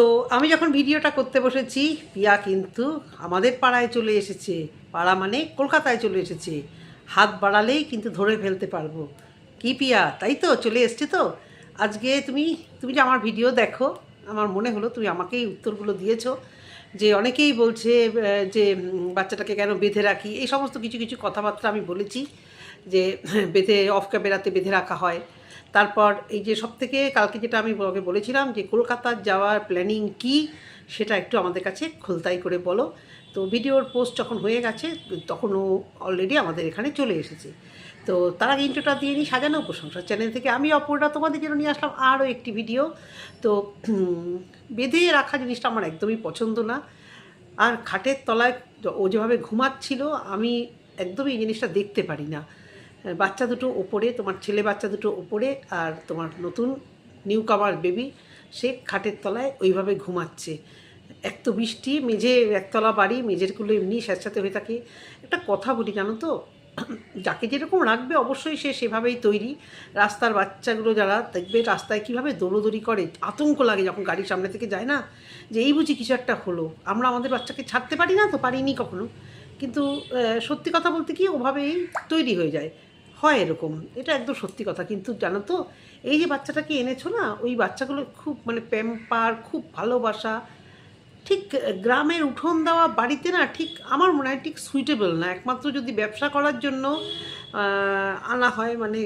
তো আমি যখন ভিডিওটা করতে বসেছি, পিয়া কিন্তু আমাদের পাড়ায় চলে এসেছে। পাড়া মানে কলকাতায় চলে এসেছে। হাত বাড়ালেই কিন্তু ধরে ফেলতে পারব। কি পিয়া? তাই তো চলে এসছে তো? আজকে তুমি তুমি যে আমার ভিডিও দেখো, আমার মনে হলো তুমি আমাকেই উত্তরগুলো দিয়েছ। যে অনেকেই বলছে যে বাচ্চাটাকে কেন বেঁধে রাখি? এই সমস্ত কিছু কিছু কথাবার্তা আমি বলেছি যে, বেঁধে অফ ক্যামেরাতে বেঁধে রাখা হয়। তারপর এই যে সব থেকে কালকে যেটা আমি ওকে বলেছিলাম যে কলকাতার যাওয়ার প্ল্যানিং কি, সেটা একটু আমাদের কাছে খোলতাই করে বলো। তো ভিডিওর পোস্ট যখন হয়ে গেছে, তখনও অলরেডি আমাদের এখানে চলে এসেছে। তো তার আগে ইন্ট্রোটা দিয়ে নিই, সাজানো প্রশংসা চ্যানেল থেকে। আমি অপরটা তোমাদের জন্য নিয়ে আসলাম আরও একটি ভিডিও তো বেঁধে রাখা জিনিসটা আমার একদমই পছন্দ না। আর খাটের তলায় ও যেভাবে ঘুমাচ্ছিল, আমি একদমই এই জিনিসটা দেখতে পারি না। বাচ্চা দুটো ওপরে, তোমার ছেলে বাচ্চা দুটো ওপরে আর তোমার নতুন নিউ কামার বেবি সে খাটের তলায় ওইভাবে ঘুমাচ্ছে। এক তো বৃষ্টি মেঝে একতলা বাড়ি মেঝেরগুলো এমনি স্যাঁতস্যাঁতে হয়ে থাকে। একটা কথা বলি, জানো তো? যাকে যেরকম রাখবে অবশ্যই সে সেভাবেই তৈরি। রাস্তার বাচ্চাগুলো যারা দেখবে রাস্তায় কীভাবে দৌড়োদৌড়ি করে, আতঙ্ক লাগে যখন গাড়ির সামনে থেকে যায় না, যে এই বুঝি কিছু একটা হলো। আমরা আমাদের বাচ্চাকে ছাড়তে পারি না তো পারিনি কখনো। কিন্তু সত্যি কথা বলতে কি, ওভাবেই তৈরি হয়ে যায়। হয় এরকম। এটা একদম সত্যি কথা। কিন্তু জানো তো, এই যে বাচ্চাটাকে এনেছো না, ওই বাচ্চাগুলো খুব মানে প্যাম্পার খুব ভালোবাসা। ঠিক গ্রামের উঠোন দেওয়া বাড়িতে না ঠিক আমার মনে হয় ঠিক সুইটেবল না। একমাত্র যদি ব্যবসা করার জন্য আনা হয় মানে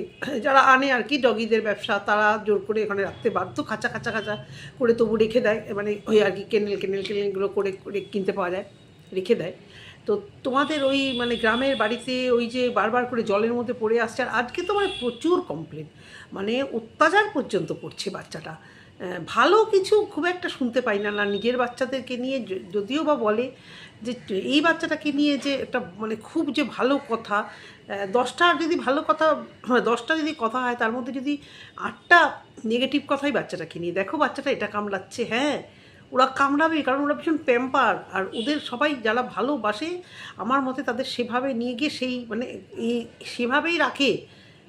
যারা আনে আর কি ডগিদের ব্যবসা, তারা জোর করে এখানে রাখতে বাধ্য, খাঁচা খাঁচা খাঁচা করে তবু রেখে দেয়। মানে ওই আর কি কেনেল কেনেল কেনেলগুলো করে করে কিনতে পাওয়া যায়, রেখে দেয়। তো তোমাদের ওই মানে গ্রামের বাড়িতে ওই যে বারবার করে জলের মধ্যে পড়ে আসছে আর আজকে তো মানে প্রচুর কমপ্লেন মানে অত্যাচার পর্যন্ত করছে বাচ্চাটা। ভালো কিছু খুব একটা শুনতে পাই না না নিজের বাচ্চাদেরকে নিয়ে যদিও বা বলে যে এই বাচ্চাটাকে নিয়ে যে একটা মানে খুব যে ভালো কথা দশটা যদি ভালো কথা হ্যাঁ, দশটা যদি কথা হয় তার মধ্যে যদি আটটা নেগেটিভ কথাই বাচ্চাটাকে নিয়ে দেখো বাচ্চাটা এটা কামড়াচ্ছে হ্যাঁ। ওরা কামড়াবে, কারণ ওরা ভীষণ প্যাম্পার আর ওদের সবাই যারা ভালোবাসে, আমার মতে তাদের সেভাবে নিয়ে গিয়ে সেই মানে এই সেভাবেই রাখে।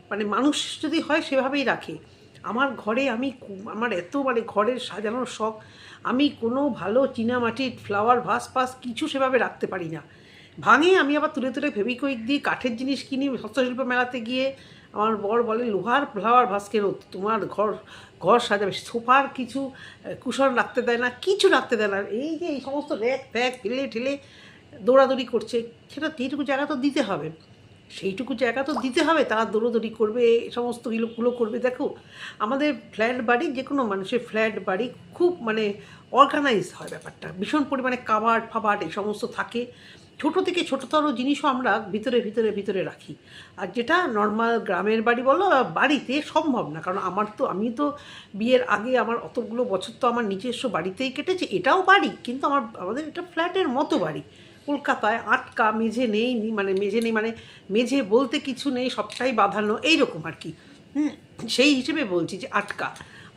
মানে মানুষ যদি হয় সেভাবেই রাখে। আমার ঘরে আমি আমার এত মানে ঘরের সাজানোর শখ, আমি কোনো ভালো চীনামাটির ফ্লাওয়ার ভাস ফাস কিছু সেভাবে রাখতে পারি না। ভাঙে আমি আবার তুলে তুলে ফেবিকুইক দিই কাঠের জিনিস কিনি হস্তশিল্প মেলাতে গিয়ে আমার বর বলে, লোহার ফ্লাওয়ার ভাস কেন তোমার ঘর ঘর সাজাবে। সোফার কিছু কুশন রাখতে দেয় না, কিছু রাখতে দেয় না। এই যে এই সমস্ত র্যাক ফ্যাক ঠেলে ঠেলে দৌড়াদৌড়ি করছে, সেটা যেটুকু জায়গা তো দিতে হবে। সেইটুকু জায়গা তো দিতে হবে, তারা দৌড়োদৌড়ি করবে সমস্তগুলো করবে। দেখো, আমাদের ফ্ল্যাট বাড়ি যে কোনো মানুষের ফ্ল্যাট বাড়ি খুব মানে অর্গানাইজ হয় ব্যাপারটা। ভীষণ পরিমাণে কাবার্ড ফাবার্ড এই সমস্ত থাকে। ছোটো থেকে ছোটোতর জিনিসও আমরা ভিতরে ভিতরে ভিতরে রাখি। আর যেটা নর্মাল গ্রামের বাড়ি বলো বাড়িতে সম্ভব না। কারণ আমার তো, আমি তো বিয়ের আগে আমার অতগুলো বছর তো আমার নিজস্ব বাড়িতেই কেটেছে। এটাও বাড়ি, কিন্তু আমার, আমাদের এটা ফ্ল্যাটের মতো বাড়ি। কলকাতায় আটকা, মেঝে নেই মানে মেঝে নেই মানে মেঝে বলতে কিছু নেই, সবটাই বাঁধানো, এইরকম আর কি। হুম, সেই হিসেবে বলছি যে আটকা।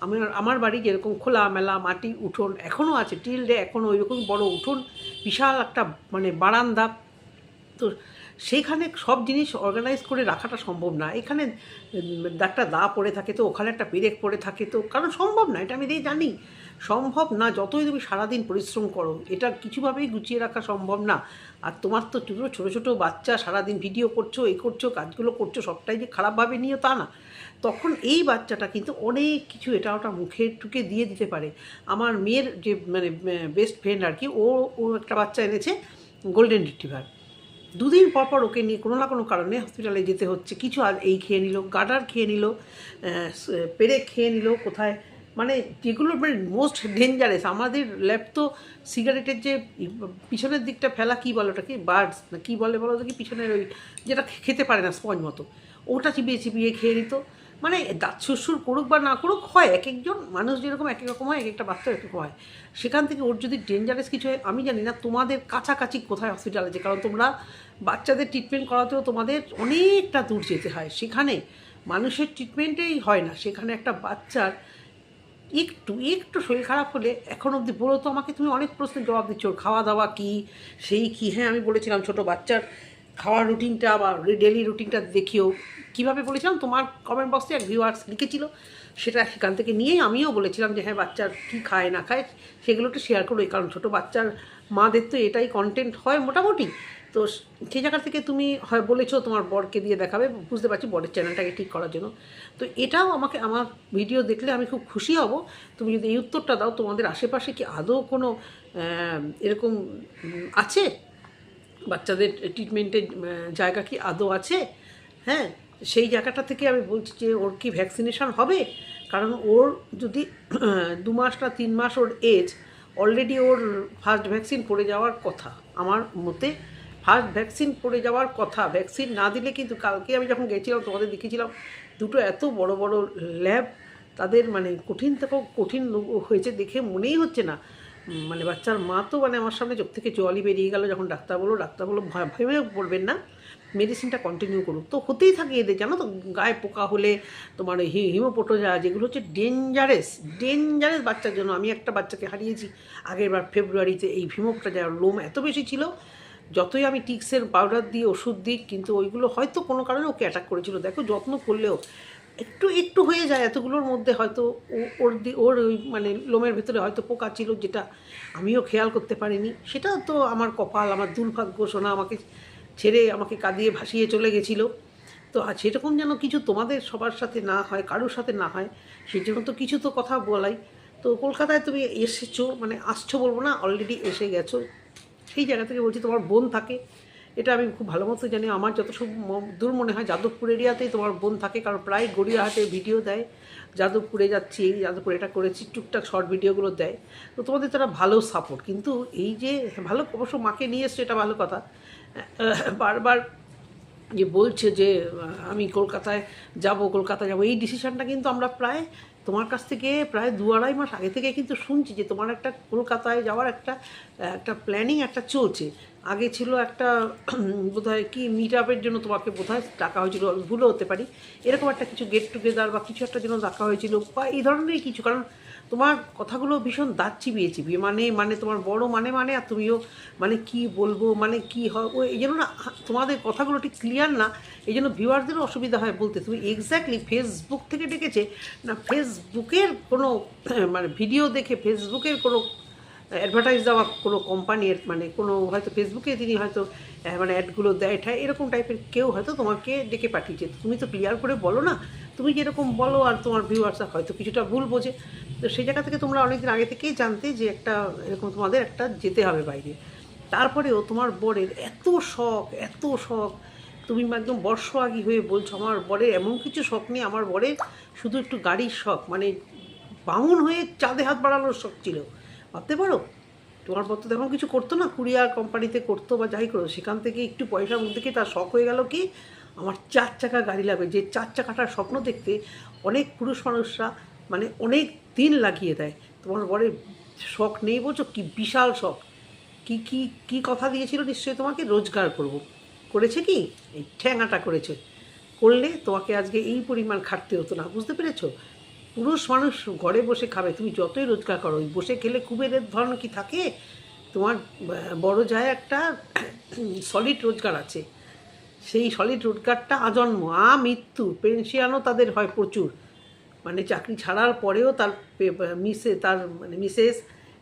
আমার আমার বাড়ি যেরকম খোলা মেলা মাটি, উঠোন এখনও আছে, টিল টিলডে এখনও ওইরকম বড় উঠোন বিশাল একটা মানে বারান্দা। তো সেইখানে সব জিনিস অর্গানাইজ করে রাখাটা সম্ভব না। এখানে একটা দা পড়ে থাকে তো, ওখানে একটা পেরেক পড়ে থাকে তো, কারণ সম্ভব না, এটা আমি দিয়ে জানি। সম্ভব না, যতই তুমি সারাদিন পরিশ্রম করো, এটা কিছুভাবেই গুছিয়ে রাখা সম্ভব না। আর তোমার তো ছোটো ছোটো ছোটো বাচ্চা সারাদিন ভিডিও করছ এই করছ, কাজগুলো করছ, সবটাই যে খারাপভাবে নিয়ে তা না। তখন এই বাচ্চাটা কিন্তু অনেক কিছু এটা ওটা মুখে টুকে দিয়ে দিতে পারে। আমার মেয়ের যে মানে বেস্ট ফ্রেন্ড আর কি, ও ও একটা বাচ্চা এনেছে গোল্ডেন রিট্রিভার দুদিন পর পর ওকে নিয়ে কোনো না কোনো কারণে হসপিটালে যেতে হচ্ছে। কিছু আর এই খেয়ে নিল, গাডার খেয়ে নিল পেরে খেয়ে নিল, কোথায় মানে যেগুলো মানে মোস্ট ডেঞ্জারাস আমাদের ল্যাব তো সিগারেটের যে পিছনের দিকটা ফেলা, কী বলে ওটাকে? বার্ডস না কী বলে বলো কি? পিছনের ওই যেটা খেতে পারে না স্পঞ্জ মতো। ওটা চিবিয়ে চিবিয়ে খেয়ে নিত। মানে দাঁত সুরসুর করুক বা না করুক, হয়। এক একজন মানুষ যেরকম এক এক রকম হয় এক একটা বাচ্চা এক হয়। সেখান থেকে ওর যদি ডেঞ্জারাস কিছু হয়, আমি জানি না তোমাদের কাছাকাছি কোথায় হসপিটাল আছে। কারণ তোমরা বাচ্চাদের ট্রিটমেন্ট করাতেও তোমাদের অনেকটা দূর যেতে হয়। সেখানে মানুষের ট্রিটমেন্টেই হয় না। সেখানে একটা বাচ্চার একটু একটু শরীর খারাপ হলে এখন অবধি বলো তো আমাকে, তুমি অনেক প্রশ্নের জবাব দিচ্ছ খাওয়া দাওয়া কী, সেই কী? হ্যাঁ আমি বলেছিলাম ছোটো বাচ্চার খাওয়ার রুটিনটা বা ডেলি রুটিনটা দেখিও। কীভাবে বলেছিলাম? তোমার কমেন্ট বক্সে এক ভিউয়ার্স লিখেছিল, সেটা সেখান থেকে নিয়েই আমিও বলেছিলাম যে হ্যাঁ বাচ্চার কী খায়, না খায় সেগুলো একটু শেয়ার করো কারণ ছোটো বাচ্চার মাদের তো এটাই কন্টেন্ট হয় মোটামুটি। তো সেই জায়গা থেকে তুমি হয় বলেছ তোমার বরকে দিয়ে দেখাবে, বুঝতে পারছি বরের চ্যানেলটাকে ঠিক করার জন্য। তো এটাও আমাকে, আমার ভিডিও দেখলে আমি খুব খুশি হব। তুমি যদি এই উত্তরটা দাও, তোমাদের আশেপাশে কি আদৌ কোনো এরকম আছে? বাচ্চাদের ট্রিটমেন্টের জায়গা কি আদৌ আছে? হ্যাঁ সেই জায়গাটা থেকে আমি বলছি যে ওর কি ভ্যাকসিনেশান হবে? কারণ ওর যদি, দু মাস না তিন মাস ওর এজ অলরেডি ওর ফার্স্ট ভ্যাকসিন পড়ে যাওয়ার কথা। আমার মতে ফার্স্ট ভ্যাকসিন পড়ে যাওয়ার কথা, ভ্যাকসিন না দিলে কিন্তু কালকে আমি যখন গেছিলাম, তোমাদের দেখেছিলাম দুটো এত বড় বড় ল্যাব তাদের মানে কঠিন থেকে কঠিন হয়েছে দেখে মনেই হচ্ছে না। মানে বাচ্চার মা তো মানে আমার সামনে চোখ থেকে জলই বেরিয়ে গেল যখন ডাক্তার বলল ডাক্তার বলল ভয় ভেবে পড়বেন না মেডিসিনটা কন্টিনিউ করুক তো হতেই থাকে এদের, জানো তো, গায়ে পোকা হলে তোমার হি, হিমোপোটোজা যেগুলো হচ্ছে ডেঞ্জারাস ডেঞ্জারাস বাচ্চার জন্য। আমি একটা বাচ্চাকে হারিয়েছি আগের বার ফেব্রুয়ারিতে এই হিমোপোটোজা লোম এত বেশি ছিল যতই আমি টিক্সের পাউডার দিয়ে ওষুধ দিই, কিন্তু ওইগুলো হয়তো কোনো কারণে ওকে অ্যাটাক করেছিল। দেখো, যত্ন করলেও একটু একটু হয়ে যায় এতগুলোর মধ্যে হয়তো ওর ওর ওই মানে লোমের ভেতরে হয়তো পোকা ছিল যেটা আমিও খেয়াল করতে পারিনি। সেটা তো আমার কপাল, আমার দুর্ভাগ্য শোনা আমাকে ছেড়ে আমাকে কাঁদিয়ে ভাসিয়ে চলে গেছিল। তো আর সেরকম যেন কিছু তোমাদের সবার সাথে না হয়, কারোর সাথে না হয়, সেই জন্য তো কিছু তো কথা বলাই। তো কলকাতায় তুমি এসেছ মানে আসছো বলব না অলরেডি এসে গেছো। সেই জায়গা থেকে বলছি, তোমার বোন থাকে। এটা আমি খুব ভালো মতো জানি। আমার যত সব দূর মনে হয় যাদবপুর এরিয়াতেই তোমার বোন থাকে, কারণ প্রায় গড়িয়াহাটে ভিডিও দেয়। যাদবপুরে যাচ্ছি এই যাদবপুরে এটা করেছি, টুকটাক শর্ট ভিডিওগুলো দেয়। তো তোমাদের তারা ভালো সাপোর্ট কিন্তু এই যে ভালো অবশ্য মাকে নিয়ে এসছে, এটা ভালো কথা। বারবার যে বলছে যে, আমি কলকাতায় যাব কলকাতায় যাব। এই ডিসিশানটা কিন্তু আমরা প্রায় তোমার কাছ থেকে প্রায় দু আড়াই মাস আগে থেকে কিন্তু শুনছি যে তোমার একটা কলকাতায় যাওয়ার একটা একটা প্ল্যানিং একটা চলছে। আগে ছিল একটা বোধহয় কি মিট আপের জন্য তোমাকে বোধহয় ডাকা হয়েছিল, ভুলও হতে পারি। এরকম একটা কিছু গেট টুগেদার বা কিছু একটা জন্য ডাকা হয়েছিল বা এই ধরনেরই কিছু, কারণ তোমার কথাগুলো ভীষণ দাঁত চিবিয়ে চিবিয়ে মানে মানে তোমার বড় মানে মানে আর তুমিও মানে কি বলব মানে কি হয়, ও এই জন্য না তোমাদের কথাগুলো ঠিক ক্লিয়ার না, এই জন্য ভিউয়ারদেরও অসুবিধা হয় বলতে। তুমি এক্স্যাক্টলি ফেসবুক থেকে ডেকেছে, না ফেসবুকের কোনো মানে ভিডিও দেখে ফেসবুকের কোনো অ্যাডভার্টাইজ দেওয়া কোনো কোম্পানির মানে কোনো হয়তো ফেসবুকে তিনি হয়তো মানে অ্যাডগুলো দেয়, ঠায়, এরকম টাইপের কেউ হয়তো তোমাকে ডেকে পাঠিয়েছে। তুমি তো ক্লিয়ার করে বলো না তুমি যেরকম বলো আর তোমার ভিউয়ার্সরা হয়তো কিছুটা ভুল বোঝে। তো সেই জায়গা থেকে তোমরা অনেকদিন আগে থেকেই জানতে যে একটা এরকম তোমাদের একটা যেতে হবে বাইরে। তারপরেও তোমার বরের এত শখ এত শখ। তুমি একদম বর্ষ আগি হয়ে বলছো, আমার বরের এমন কিছু শখ নেই, আমার বরের শুধু একটু গাড়ির শখ। মানে বামুন হয়ে চাঁদে হাত বাড়ানোর শখ ছিল। ভাবতে পারো? তোমার বর তো তেমন কিছু করতো না, কুরিয়ার কোম্পানিতে করতো বা যাই করো, সেখান থেকে একটু পয়সার মধ্যে কি তার শখ হয়ে গেল কি? আমার চার চাকা গাড়ি লাগবে। যে চার চাকাটার স্বপ্ন দেখতে অনেক পুরুষ মানুষরা মানে অনেক দিন লাগিয়ে দেয়। তোমার বরের শখ নেই বলছো? কি বিশাল শখ। কি কি কি কথা দিয়েছিল নিশ্চয়ই তোমাকে? রোজগার করব। করেছে কি? এই ঠ্যাঙাটা করেছে। করলে তোমাকে আজকে এই পরিমাণ খাটতে হতো না। বুঝতে পেরেছ? পুরুষ মানুষ ঘরে বসে খাবে। তুমি যতই রোজগার করো বসে খেলে কুবেরের ধরন কি থাকে? তোমার বড় যায় একটা সলিড রোজগার আছে। সেই সলিড রোজগারটা আজন্ম, আ মৃত্যু পেনশিয়ানও তাদের হয় প্রচুর। মানে চাকরি ছাড়ার পরেও তার মিসে, তার মানে মিসেস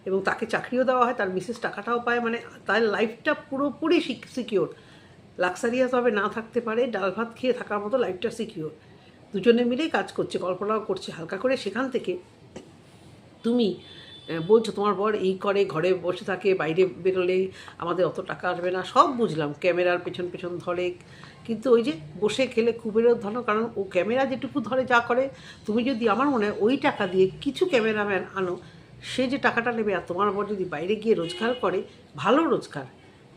এবং তাকে চাকরিও দেওয়া হয়, তার মিসেস টাকাটাও পায় মানে তার লাইফটা পুরোপুরি সিকিওর লাক্সারিয়াসভাবে না থাকতে পারে, ডাল ভাত খেয়ে থাকার মতো লাইফটা সিকিওর দুজনে মিলেই কাজ করছে, কল্পনাও করছে, হালকা করে সেখান থেকে তুমি বলছো, তোমার বর এই করে, ঘরে বসে থাকে, বাইরে বেরোলে আমাদের অত টাকা আসবে না। সব বুঝলাম, ক্যামেরার পেছন পেছন ধরে। কিন্তু ওই যে বসে খেলে কুবেরও ধরো, কারণ ও ক্যামেরা যেটুকু ধরে যা করে, তুমি যদি আমার মনে হয় ওই টাকা দিয়ে কিছু ক্যামেরাম্যান আনো, সে যে টাকাটা নেবে আর তোমার বর যদি বাইরে গিয়ে রোজগার করে, ভালো রোজগার।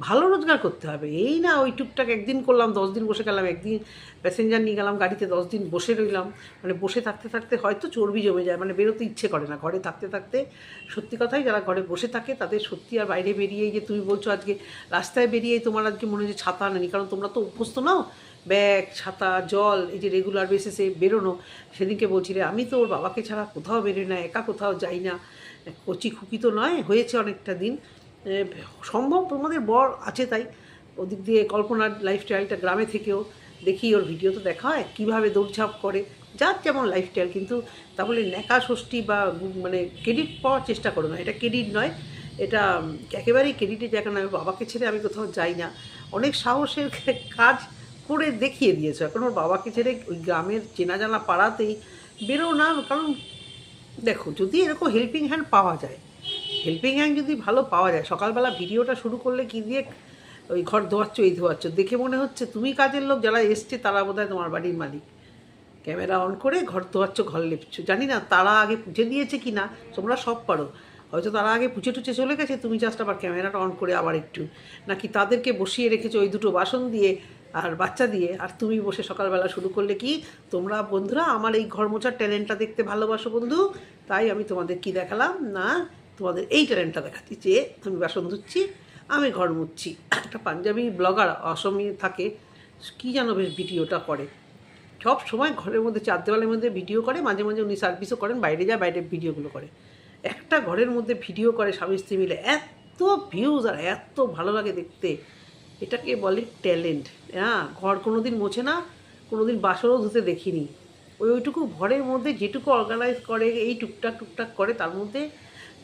ভালো রোজগার করতে হবে। এই না ওই টুকটাক একদিন করলাম, দশ দিন বসে গেলাম, একদিন প্যাসেঞ্জার নিয়ে গেলাম, গাড়িতে দশ দিন বসে রইলাম। মানে বসে থাকতে থাকতে হয়তো চর্বি জমে যায় মানে বেরোতে ইচ্ছে করে না। ঘরে থাকতে থাকতে সত্যি কথাই যারা ঘরে বসে থাকে, তাদের সত্যি আর বাইরে বেরিয়ে যে তুমি বলছো আজকে, রাস্তায় বেরিয়ে তোমার আজকে মনে হচ্ছে ছাতা নেই, কারণ তোমরা তো অভ্যস্ত নাও ব্যাগ, ছাতা, জল, এই যে রেগুলার বেসিসে বেরোনো। সেদিনকে বলছিলে আমি তো ওর বাবাকে ছাড়া কোথাও বেরোই না, একা কোথাও যাই না। কচি খুকি তো নয়, হয়েছে অনেকটা দিন। সম্ভব তোমাদের বর আছে তাই। ওদিক দিয়ে কল্পনার লাইফস্টাইলটা গ্রামে থেকেও দেখি, ওর ভিডিও তো দেখা হয়, কীভাবে দৌড়ঝাঁপ করে। যার যেমন লাইফস্টাইল কিন্তু তা বলে ন্যাকা ষষ্ঠী বা মানে ক্রেডিট পাওয়ার চেষ্টা করো না। এটা ক্রেডিট নয়, এটা একেবারেই ক্রেডিটের জায়গা নয় বাবাকে ছেড়ে আমি কোথাও যাই না। অনেক সাহসের কাজ করে দেখিয়ে দিয়েছ। এখন ওর বাবাকে ছেড়ে ওই গ্রামের চেনা জানা পাড়াতেই বেরো না, কারণ দেখো, যদি এরকম হেল্পিং হ্যান্ড পাওয়া যায় হেল্পিং হ্যান্ড যদি ভালো পাওয়া যায়, সকালবেলা ভিডিওটা শুরু করলে কি দিয়ে ওই ঘর ধোয়াচ্ছ, এই ধোয়াচ্ছ? দেখে মনে হচ্ছে তুমি কাজের লোক যারা এসছে, তারা বোধহয় তোমার বাড়ির মালিক। ক্যামেরা অন করে ঘর ধোয়াচ্ছ, ঘর লেপছো। জানি না তারা আগে পুছে দিয়েছে কি না, তোমরা সব পারো। হয়তো তারা আগে পুছে টুচে চলে গেছে, তুমি জাস্ট আবার ক্যামেরাটা অন করে আবার একটু। নাকি তাদেরকে বসিয়ে রেখেছো ওই দুটো বাসন দিয়ে আর বাচ্চা দিয়ে? আর তুমি বসে সকালবেলা শুরু করলে কি, তোমরা বন্ধুরা আমার এই ঘর মোছার ট্যালেন্টটা দেখতে ভালোবাসো বন্ধু। তাই আমি তোমাদের কি দেখালাম? না তোমাদের এই ট্যালেন্টটা দেখাচ্ছি যে আমি বাসন ধুচ্ছি, আমি ঘর মুচ্ছি একটা পাঞ্জাবি ব্লগার অসমী থাকে, কী যেন বেশ ভিডিওটা করে। সব সময় ঘরের মধ্যে, চার দেওয়ালের মধ্যে ভিডিও করে, মাঝে মাঝে উনি সার্ভিসও করেন, বাইরে যায়, বাইরে ভিডিওগুলো করে। একটা ঘরের মধ্যে ভিডিও করে স্বামী স্ত্রী মিলে, এত ভিউজ আর এত ভালো লাগে দেখতে। এটাকে বলে ট্যালেন্ট হ্যাঁ ঘর কোনো দিন মোছে না কোনো দিন বাসনও ধুতে দেখিনি। ওই ওইটুকু ঘরের মধ্যে যেটুকু অর্গানাইজ করে, এই টুকটাক টুকটাক করে, তার মধ্যে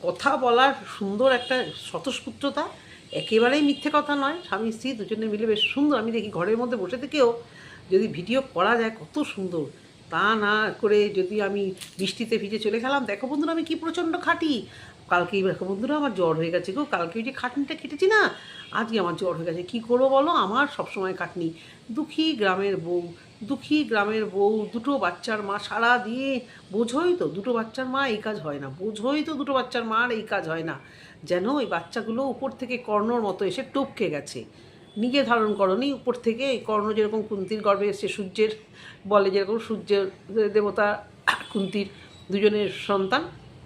কথা বলার সুন্দর একটা স্বতঃস্ফূর্ততা একেবারেই মিথ্যে কথা নয়। স্বামী, স্ত্রী দুজনে মিলে বেশ সুন্দর। আমি দেখি ঘরের মধ্যে বসে থেকেও যদি ভিডিও করা যায় কত সুন্দর। তা না করে যদি আমি বৃষ্টিতে ভিজে চলে গেলাম। দেখো বন্ধুরা, আমি কি প্রচণ্ড খাটি। কালকেই দেখো বন্ধুরা, আমার জ্বর হয়ে গেছে গো। কালকে ওই যে খাটনিটা কেটেছি না, আজকে আমার জ্বর হয়ে গেছে। কী করব বলো? আমার সবসময় খাটনি। দুঃখী গ্রামের বউ, দুঃখী গ্রামের বউ, দুটো বাচ্চার মা, সারা দিয়ে বোঝোই তো, দুটো বাচ্চার মা এই কাজ হয় না। বোঝোই তো দুটো বাচ্চার মার এই কাজ হয় না। যেন ওই বাচ্চাগুলো উপর থেকে কর্ণর মতো এসে টপকে গেছে। নিজে ধারণ করনি, উপর থেকে কর্ণ যেরকম কুন্তির গর্ভে এসছে, সূর্যের বলে যেরকম সূর্যের দেবতা, কুন্তির দুজনের সন্তান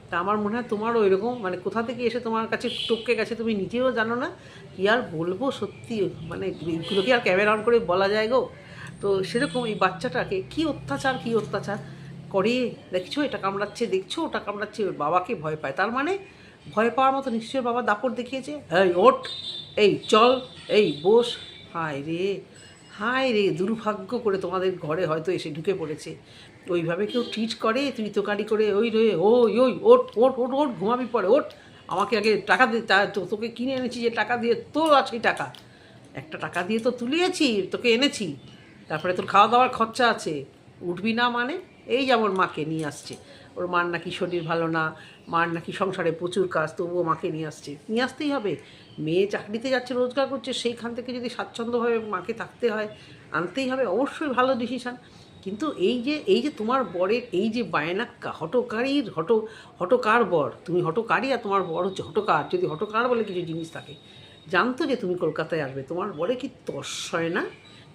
তা আমার মনে হয় তোমারও এরকম মানে কোথা থেকে এসে তোমার কাছে টপকে গেছে তুমি নিজেও জানো না? কি আর বলব সত্যি মানে এগুলো কি আর ক্যামেরা অন করে বলা যায় গো? তো সেরকম এই বাচ্চাটাকে কি অত্যাচার কি অত্যাচার করে? দেখছ, এটা কামড়াচ্ছে, দেখছ, ওটা কামড়াচ্ছে, ওর বাবাকে ভয় পায়। তার মানে ভয় পাওয়ার মতো নিশ্চয়ই বাবা দাপট দেখিয়েছে। এই, ওঠ, এই, চল, এই, বস। হায় রে হায় রে, দুর্ভাগ্য করে তোমাদের ঘরে হয়তো এসে ঢুকে পড়েছে। ওইভাবে কেউ ট্রিট করে, তুই তোকারি করে, ওই রে, ওই ওই ওট ওট ওট ওট ঘুমাবি পড়ে ওট আমাকে আগে টাকা দিয়ে তোকে কিনে এনেছি যে টাকা দিয়ে, তোর আছে টাকা। একটা টাকা দিয়ে তো তুলিয়েছি, তোকে এনেছি। তারপরে তোর খাওয়া দাওয়ার খরচা আছে। উঠবি না মানে? এই যেমন মাকে নিয়ে আসছে। ওর মার নাকি শরীর ভালো না, মার নাকি সংসারে প্রচুর কাজ, তবুও মাকে নিয়ে আসছে। নিয়ে আসতেই হবে। মেয়ে চাকরিতে যাচ্ছে, রোজগার করছে, সেইখান থেকে যদি স্বাচ্ছন্দ্যভাবে মাকে থাকতে হয়, আনতেই হবে। অবশ্যই ভালো ডিসিশান কিন্তু এই যে এই যে তোমার বরের, এই যে বায়না হটকারীর হট হটকার বর, তুমি হটকারী আর তোমার বর হচ্ছে হটকার যদি হটকার বলে কিছু জিনিস থাকে, জানতো যে তুমি কলকাতায় আসবে, তোমার বরে কি তর্স হয় না?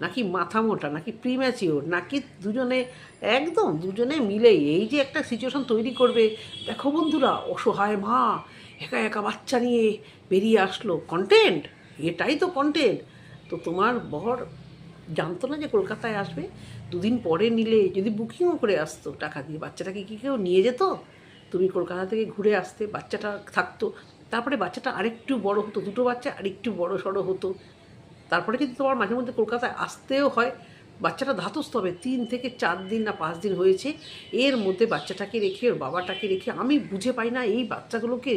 নাকি মাথা মোটা, নাকি প্রিম্যাচিওর নাকি দুজনে, একদম দুজনে মিলে এই যে একটা সিচুয়েশন তৈরি করবে, দেখো বন্ধুরা, অসহায় মা, একা একা বাচ্চা নিয়ে বেরিয়ে আসলো কন্টেন্ট এটাই তো কন্টেন্ট তো তোমার বর জানতো না যে কলকাতায় আসবে দুদিন পরে নিলে যদি বুকিংও করে আসতো টাকা দিয়ে, বাচ্চাটাকে কি কেউ নিয়ে যেত? তুমি কলকাতা থেকে ঘুরে আসতে, বাচ্চাটা থাকতো, তারপরে বাচ্চাটা আরেকটু বড় হতো, দুটো বাচ্চা আরেকটু বড় সড়ো হতো। তারপরে কিন্তু তোমার মাঝে মধ্যে কলকাতায় আসতেও হয়। বাচ্চাটা ধাতস্থ হবে, তিন থেকে চার দিন না পাঁচ দিন হয়েছে। এর মধ্যে বাচ্চাটাকে রেখে, ওর বাবাটাকে রেখে আমি বুঝে পাই না এই বাচ্চাগুলোকে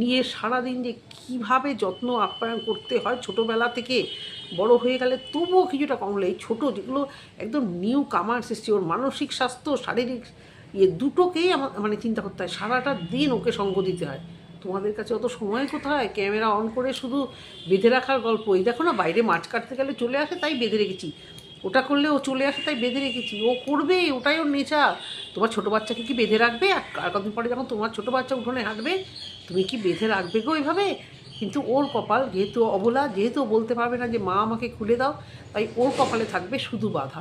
নিয়ে সারাদিন যে কীভাবে যত্ন আপ্যায়ন করতে হয় ছোটোবেলা থেকে। বড় হয়ে গেলে তবুও কিছুটা কম কমলে এই ছোটো যেগুলো একদম নিউ কামার্স এসছে ওর মানসিক স্বাস্থ্য, শারীরিক ইয়ে দুটোকেই আমার মানে চিন্তা করতে হয়। সারাটা দিন ওকে সঙ্গ দিতে হয়। তোমাদের কাছে অত সময় কোথায়? ক্যামেরা অন করে শুধু বেঁধে রাখার গল্প। এই দেখো না, বাইরে মাছ কাটতে গেলে চলে আসে, তাই বেঁধে রেখেছি। ওটা করলে ও চলে আসে, তাই বেঁধে রেখেছি। ও করবে, ওটাই ওর নেচা তোমার ছোটো বাচ্চাকে কি বেঁধে রাখবে? আর কদিন পরে যখন তোমার ছোটো বাচ্চা উঠোনে হাঁটবে, তুমি কি বেঁধে রাখবে গো ওইভাবে কিন্তু ওর কপাল যেহেতু অবলা, যেহেতু বলতে পারবে না যে মা আমাকে খুলে দাও, তাই ওর কপালে থাকবে শুধু বাধা।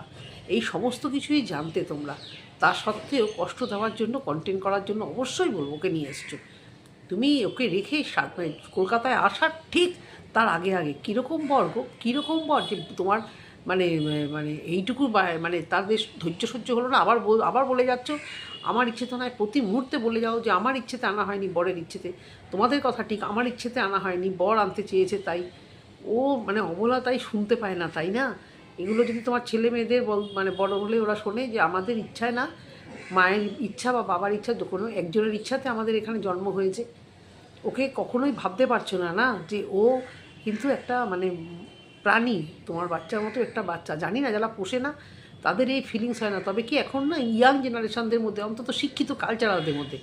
এই সমস্ত কিছুই জানতে তোমরা। তা সত্ত্বেও কষ্ট দেওয়ার জন্য কন্টেন্ট করার জন্য অবশ্যই বলব, ওকে নিয়ে এসছো। তুমি ওকে রেখে মানে কলকাতায় আসার ঠিক তার আগে আগে। কীরকম বর্গ কীরকম বর যে তোমার মানে মানে এইটুকু মানে বেশ ধৈর্য সহ্য হলো না। আবার আবার বলে যাচ্ছ, আমার ইচ্ছে তো নয় প্রতি মুহূর্তে বলে যাও যে, আমার ইচ্ছেতে আনা হয়নি বরের ইচ্ছেতে। তোমাদের কথা ঠিক, আমার ইচ্ছেতে আনা হয়নি, বর আনতে চেয়েছে তাই। ও মানে অবলা তাই শুনতে পায় না, তাই না? এগুলো যদি তোমার ছেলে মেয়েদের বল মানে বড় হলে ওরা শোনে যে, আমাদের ইচ্ছায় না, মায়ের ইচ্ছা বা বাবার ইচ্ছা কোনো একজনের ইচ্ছাতে আমাদের এখানে জন্ম হয়েছে। ওকে কখনোই ভাবতে পারছ না না? যে ও কিন্তু একটা মানে প্রাণী, তোমার বাচ্চার মতো একটা বাচ্চা। জানি না যারা পোষে না, তাদের এই ফিলিংস হয় না। তবে কি এখন না ইয়াং জেনারেশনদের মধ্যে, অন্তত শিক্ষিত কালচারালদের মধ্যে,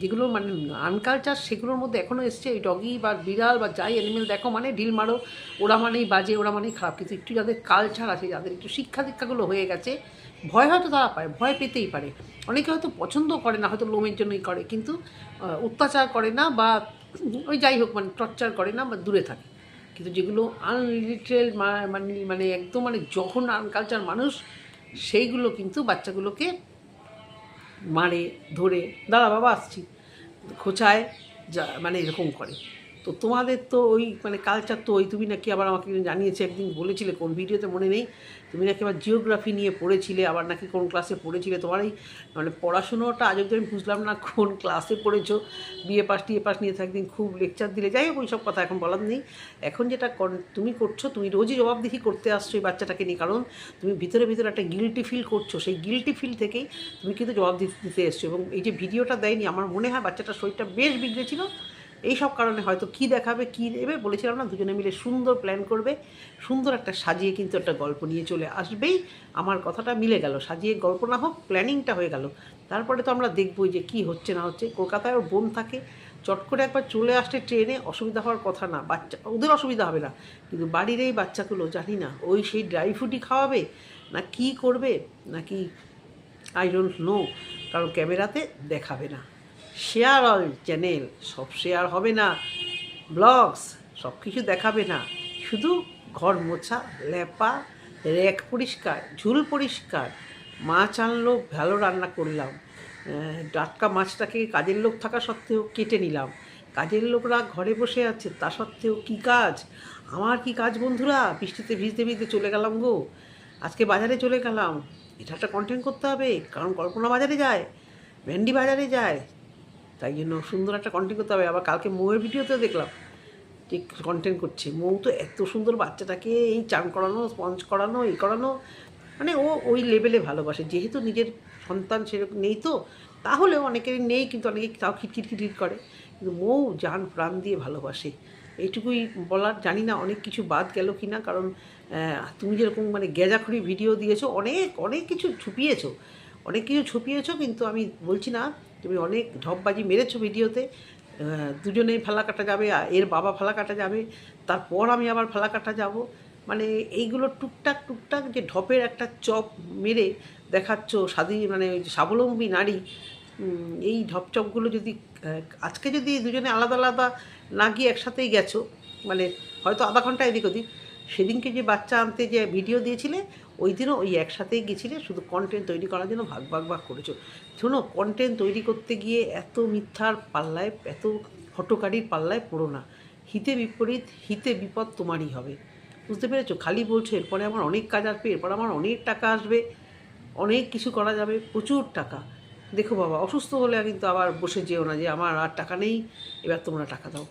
যেগুলো মানে আনকালচার সেগুলোর মধ্যে এখনও এসছে ওই ডগি বা বিড়াল বা যাই অ্যানিমেল দেখো মানে ঢিল মারো, ওরা মানেই বাজে, ওরা মানেই খারাপ। কিন্তু একটু যাদের কালচার আছে, যাদের একটু শিক্ষা দীক্ষাগুলো হয়ে গেছে, ভয় হয়তো তারা পায়, ভয় পেতেই পারে। অনেকে হয়তো পছন্দ করে না, হয়তো লোমের জন্যই করে, কিন্তু অত্যাচার করে না বা ওই যাই হোক মানে টর্চার করে না বা দূরে থাকে। কিন্তু যেগুলো আনলিটারেল মানে মানে একদম মানে যখন আনকালচার মানুষ, সেইগুলো কিন্তু বাচ্চাগুলোকে মারে, ধরে দাদা বাবা, আসছি। খোঁচায়, যা মানে এরকম করে। তো তোমাদের তো ওই মানে কালচার তো ওই তুমি নাকি আবার আমাকে জানিয়েছে, একদিন বলেছিলে, কোন ভিডিওতে মনে নেই, তুমি নাকি আবার জিওগ্রাফি নিয়ে পড়েছিলে, আবার নাকি কোন ক্লাসে পড়েছিলে, তোমার এই মানে পড়াশুনোটা আজ অব্দি আমি বুঝলাম না কোন ক্লাসে পড়েছো বিএ পাস টিএ পাস নিয়ে একদিন খুব লেকচার দিলে, যাই হোক ওই সব কথা এখন বলার নেই, এখন যেটা তুমি করছ, তুমি রোজই জবাবদিহি করতে আসছো এই বাচ্চাটাকে নিয়ে, কারণ তুমি ভিতরে ভিতরে একটা গিলটি ফিল করছ, সেই গিলটি ফিল থেকেই তুমি কিন্তু জবাব দিতে এসছো, এবং এই যে ভিডিওটা দেয়নি, আমার মনে হয় বাচ্চাটার শরীরটা বেশ বিগড়েছিল এই সব কারণে হয়তো কি দেখাবে, কি দেবে বলেছিলাম না, দুজনে মিলে সুন্দর প্ল্যান করবে, সুন্দর একটা সাজিয়ে কিন্তু একটা গল্প নিয়ে চলে আসবেই। আমার কথাটা মিলে গেল, সাজিয়ে গল্প না হোক, প্ল্যানিংটা হয়ে গেল। তারপরে তো আমরা দেখবই যে কি হচ্ছে না হচ্ছে। কলকাতায় ওর বোন থাকে, চট করে একবার চলে আসলে ট্রেনে, অসুবিধা হওয়ার কথা না, বাচ্চা, ওদের অসুবিধা হবে না। কিন্তু বাড়ির এই বাচ্চাগুলো, জানি না, ওই সেই ড্রাই ফ্রুটই খাওয়াবে, না কি করবে, নাকি আই ডোন্ট নো কারণ ক্যামেরাতে দেখাবে না। শেয়ার অল চ্যানেল, সব শেয়ার হবে না। ব্লগস, সব কিছু দেখাবে না। শুধু ঘর মোছা ল্যাপা র্যাক পরিষ্কার, ঝুল পরিষ্কার। মাছ আনলো ভালো রান্না করলাম। টাটকা মাছটাকে কাজের লোক থাকা সত্ত্বেও কেটে নিলাম। কাজের লোকরা ঘরে বসে আছে, তা সত্ত্বেও কী কাজ? আমার কি কাজ, বন্ধুরা? বৃষ্টিতে ভিজতে ভিজতে চলে গেলাম গো। আজকে বাজারে চলে গেলাম। এটা একটা কন্টেন্ট করতে হবে, কারণ কল্পনা বাজারে যায়, ভেন্ডি বাজারে যায়। তাই জন্য সুন্দর একটা কন্টেন্ট করতে হবে। আবার কালকে মৌয়ের ভিডিওতেও দেখলাম। ঠিক কন্টেন্ট করছে। মৌ তো এত সুন্দর বাচ্চাটাকে এই চান করানো স্পঞ্জ করানো এই করানো মানে ও ওই লেভেলে ভালোবাসে। যেহেতু নিজের সন্তান সেরকম নেই তো তাহলেও অনেকেরই নেই, কিন্তু অনেকে তাও খিটখিট খিটখিট করে। কিন্তু মৌ যান প্রাণ দিয়ে ভালোবাসে। এইটুকুই বলার জানি না অনেক কিছু বাদ গেল কি না কারণ তুমি যেরকম মানে গেজাখড়ি ভিডিও দিয়েছ, অনেক অনেক কিছু ছুপিয়েছো। অনেক কিছু ছুপিয়েছো, কিন্তু আমি বলছি না তুমি অনেক ঢপবাজি মেরেছো ভিডিওতে দুজনেই ফালা কাটা যাবে এর বাবা ফালা কাটা যাবে, তারপর আমি আবার ফালা কাটা যাব। মানে এইগুলো টুকটাক টুকটাক যে ঢপের একটা চপ মেরে দেখাচ্ছ স্বাধীন মানে স্বাবলম্বী নারী এই ঢপচপগুলো যদি আজকে যদি দুজনে আলাদা আলাদা না গিয়ে একসাথেই গেছো মানে হয়তো আধা ঘণ্টা এদিক ওদিক, সেদিনকে যে বাচ্চা আনতে যে ভিডিও দিয়েছিলে, ওই দিনও ওই একসাথেই গেছিলে, শুধু কন্টেন্ট তৈরি করার জন্য ভাগ ভাগ ভাগ করেছ। শোনো কন্টেন্ট তৈরি করতে গিয়ে এত মিথ্যার পাল্লায়, এত হটকারির পাল্লায় পড়ো না। হিতে বিপরীত, হিতে বিপদ তোমারই হবে। বুঝতে পেরেছ? খালি বলছো, এরপরে আমার অনেক কাজ আসবে, এরপরে আমার অনেক টাকা আসবে, অনেক কিছু করা যাবে, প্রচুর টাকা। দেখো বাবা, অসুস্থ হলে কিন্তু আবার বসে যেও না যে আমার আর টাকা নেই, এবার তোমরা টাকা দাও।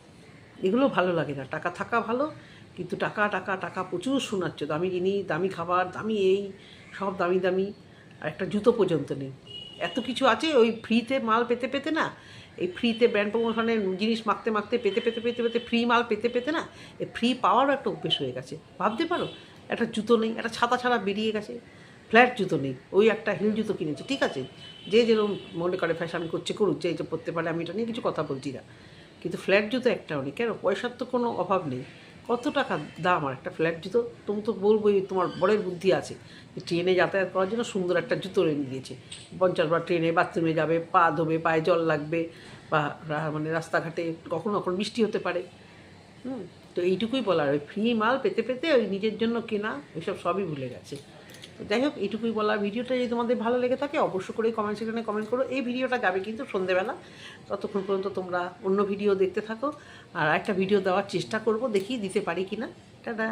এগুলো ভালো লাগে না। টাকা থাকা ভালো, কিন্তু টাকা টাকা টাকা প্রচুর শোনাচ্ছ। দামি জিনিস, দামি খাবার, দামি এই, সব দামি দামি, আর একটা জুতো পর্যন্ত নেই। এত কিছু আছে, ওই ফ্রিতে মাল পেতে পেতে না, এই ফ্রিতে ব্র্যান্ড প্রমোশনের জিনিস মাখতে মাখতে, পেতে পেতে পেতে পেতে ফ্রি মাল পেতে পেতে না, এই ফ্রি পাওয়ারও একটা অভ্যেস হয়ে গেছে। ভাবতে পারো, একটা জুতো নেই, একটা ছাতা ছাড়া বেরিয়ে গেছে ফ্ল্যাট জুতো নেই, ওই একটা হিল জুতো কিনেছে, ঠিক আছে? যে যেরকম মনে করে ফ্যাশন করছে, করুক, যে পড়তে পারে, আমি এটা নিয়ে কিছু কথা বলছি না। কিন্তু ফ্ল্যাট জুতো একটাও নেই কেন? পয়সার তো কোনো অভাব নেই। কত টাকা দাম? আর একটা ফ্ল্যাট জুতো, তুমি তো বলবোই তোমার বড়ের বুদ্ধি আছে ট্রেনে যাতায়াত করার জন্য সুন্দর একটা জুতো এনে দিয়েছে। পঞ্চাশ বার ট্রেনে বাথরুমে যাবে, পা ধোবে, পায়ে জল লাগবে বা মানে রাস্তাঘাটে কখনো কখনো বৃষ্টি হতে পারে। হুম, তো এইটুকুই বলার। ওই ফ্রি মাল পেতে পেতে ওই নিজের জন্য কেনা ওইসব সবই ভুলে গেছে। যাই হোক, এইটুকুই বলা ভিডিওটা যদি তোমাদের ভালো লেগে থাকে, অবশ্যই করে কমেন্ট সেকশনে কমেন্ট করো। এই ভিডিওটা যাবে কিন্তু সন্ধেবেলা। ততক্ষণ পর্যন্ত তোমরা অন্য ভিডিও দেখতে থাকো। আর একটা ভিডিও দেওয়ার চেষ্টা করব দেখি দিতে পারি কি না টাটা!